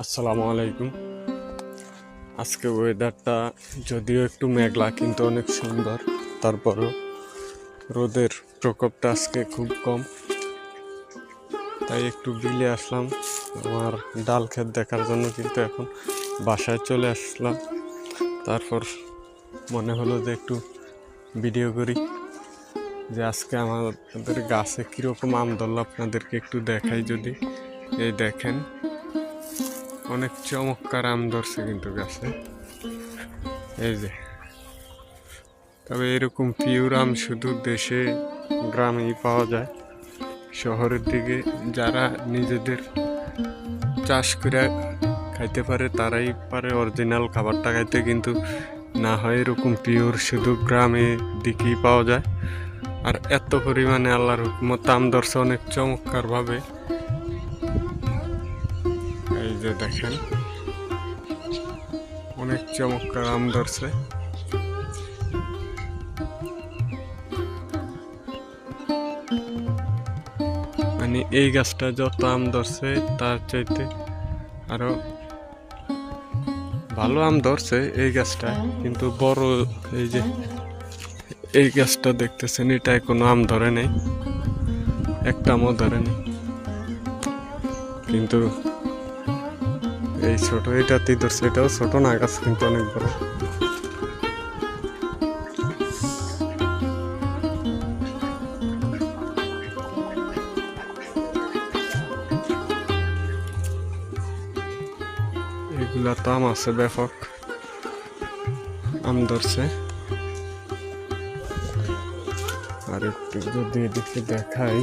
আসসালামু আলাইকুম। আজকে ওয়েদারটা যদিও একটু মেঘলা, কিন্তু অনেক সুন্দর। তারপরও রোদের প্রকোপটা আজকে খুব কম। তাই একটু বিলে আসলাম। আমার ডাল ক্ষেত দেখার জন্য কিন্তু এখন বাসায় চলে আসলাম। তারপর মনে হলো যে একটু ভিডিও করি, যে আজকে আমাদের গাছে কীরকম আম ধরলো আপনাদেরকে একটু দেখাই যদি। এই দেখেন অনেক চমৎকার আম ধরছে কিন্তু গাছে। এই যে। তবে এরকম পিওর আম শুধু দেশে, গ্রামেই পাওয়া যায়। শহরের দিকে যারা নিজেদের চাষ করে খাইতে পারে, তারাই পারে অরিজিনাল খাবারটা খাইতে। কিন্তু না হয় এরকম পিওর, শুধু গ্রামে দিকেই পাওয়া যায়। আর এত পরিমাণে আল্লাহর হুকুমত, আম ধরছে অনেক চমৎকারভাবে। যে দেখেন, অনেক চমৎকার আম ধরছে। মানে এই গাছটা যত আম ধরছে, তার চাইতে আরও ভালো আম ধরছে এই গাছটা, কিন্তু বড় এই যে এই গাছটা দেখতেছেন এটায় কোনো আম ধরে নেই, একটা আমও ধরে নেই। কিন্তু এই ছোট এটাতেই ধরছে এটাও ছোট না, গাছ কিন্তু অনেক বড়। এগুলা তো আম আছে, ব্যাপক। আম ধরছে। আর একটু যদি এদিকে দেখাই।